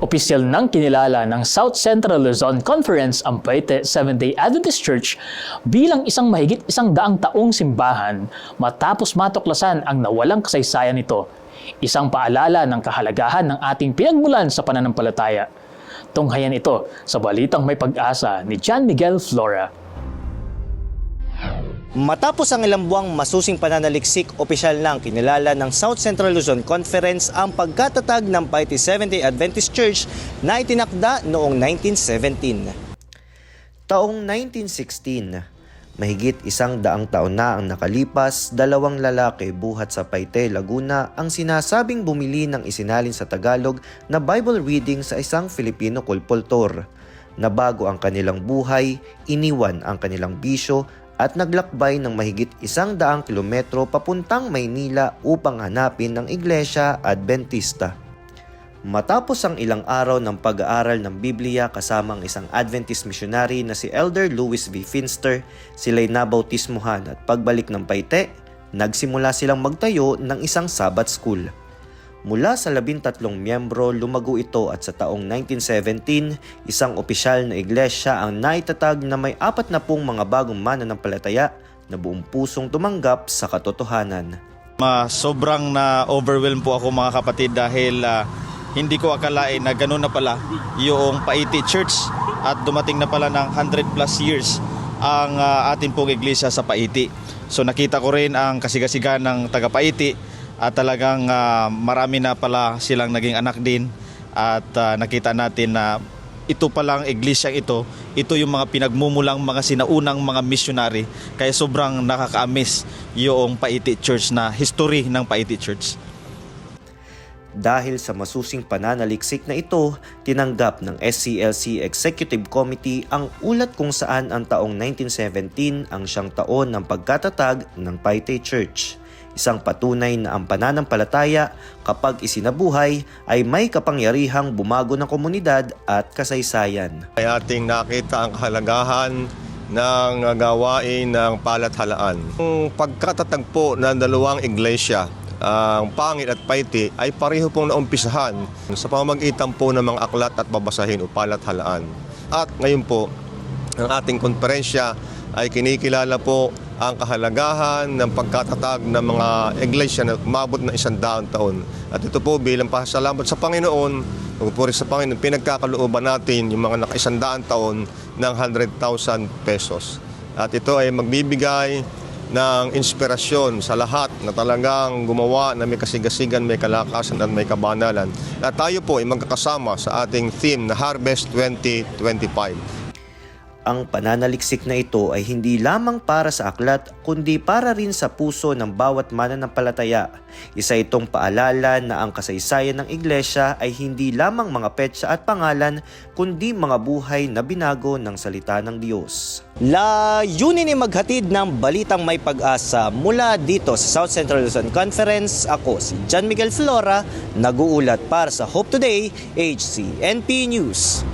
Opisyal nang kinilala ng South Central Luzon Conference ang Paite Seventh-day Adventist Church bilang isang mahigit isang daang taong simbahan matapos matuklasan ang nawalang kasaysayan nito. Isang paalala ng kahalagahan ng ating pinagmulan sa pananampalataya. Tunghayan ito sa Balitang May Pag-asa ni John Miguel Flora. Matapos ang ilang buwang masusing pananaliksik, opisyal nang kinilala ng South Central Luzon Conference ang pagkatatag ng Paiti Seventh-day Adventist Church na itinakda noong 1917. Taong 1916, mahigit isang daang taon na ang nakalipas, dalawang lalaki buhat sa Paite, Laguna ang sinasabing bumili ng isinalin sa Tagalog na Bible reading sa isang Filipino kulpultor. Nabago ang kanilang buhay, iniwan ang kanilang bisyo at naglakbay ng mahigit isang daang kilometro papuntang Maynila upang hanapin ng Iglesia Adventista. Matapos ang ilang araw ng pag-aaral ng Biblia kasama ang isang Adventist missionary na si Elder Louis V. Finster, sila'y nabautismuhan at pagbalik ng Paite, nagsimula silang magtayo ng isang Sabbath School. Mula sa labintatlong miyembro, lumago ito at sa taong 1917, isang opisyal na iglesia ang naitatag na may apat na pong mga bagong mananampalataya na buong pusong tumanggap sa katotohanan. Ma, sobrang na overwhelmed po ako mga kapatid dahil ah, hindi ko akalain na gano'n na pala yung Paiti Church at dumating na pala ng 100 plus years ang ah, atin pong iglesia sa Paiti. So nakita ko rin ang kasigasigan ng taga Paiti at talagang ah, marami na pala silang naging anak din at ah, nakita natin na ito palang iglesyang ito, ito yung mga pinagmumulang mga sinaunang mga missionary. Kaya sobrang nakaka-amaze yung Paiti Church na history ng Paiti Church. Dahil sa masusing pananaliksik na ito, tinanggap ng SCLC Executive Committee ang ulat kung saan ang taong 1917 ang siyang taon ng pagkatatag ng Paite Church. Isang patunay na ang pananampalataya kapag isinabuhay ay may kapangyarihang bumago ng komunidad at kasaysayan. ay ating nakita ang kahalagahan ng gawain ng palathalaan. Ang pagkatatagpo ng dalawang iglesia, ang Pangit at Paiti, ay pareho pong naumpisahan sa pamamagitan po ng mga aklat at babasahin o palathalaan. At ngayon po, ang ating konferensya ay kinikilala po ang kahalagahan ng pagkatatag ng mga iglesia na umabot ng isang daang taon. At ito po bilang pasalamat sa Panginoon, magpupuri sa Panginoon, pinagkakalooban natin yung mga nakaisandaan taon ng 100,000 pesos. At ito ay magbibigay ng inspirasyon sa lahat na talagang gumawa na may kasigasigan, may kalakasan at may kabanalan. At tayo po ay magkakasama sa ating theme na Harvest 2025. Ang pananaliksik na ito ay hindi lamang para sa aklat kundi para rin sa puso ng bawat mananampalataya. Isa itong paalala na ang kasaysayan ng iglesia ay hindi lamang mga petsa at pangalan kundi mga buhay na binago ng salita ng Diyos. Layunin ni maghatid ng balitang may pag-asa mula dito sa South Central Luzon Conference. Ako si John Miguel Flora, nag-uulat para sa Hope Today, HCNP News.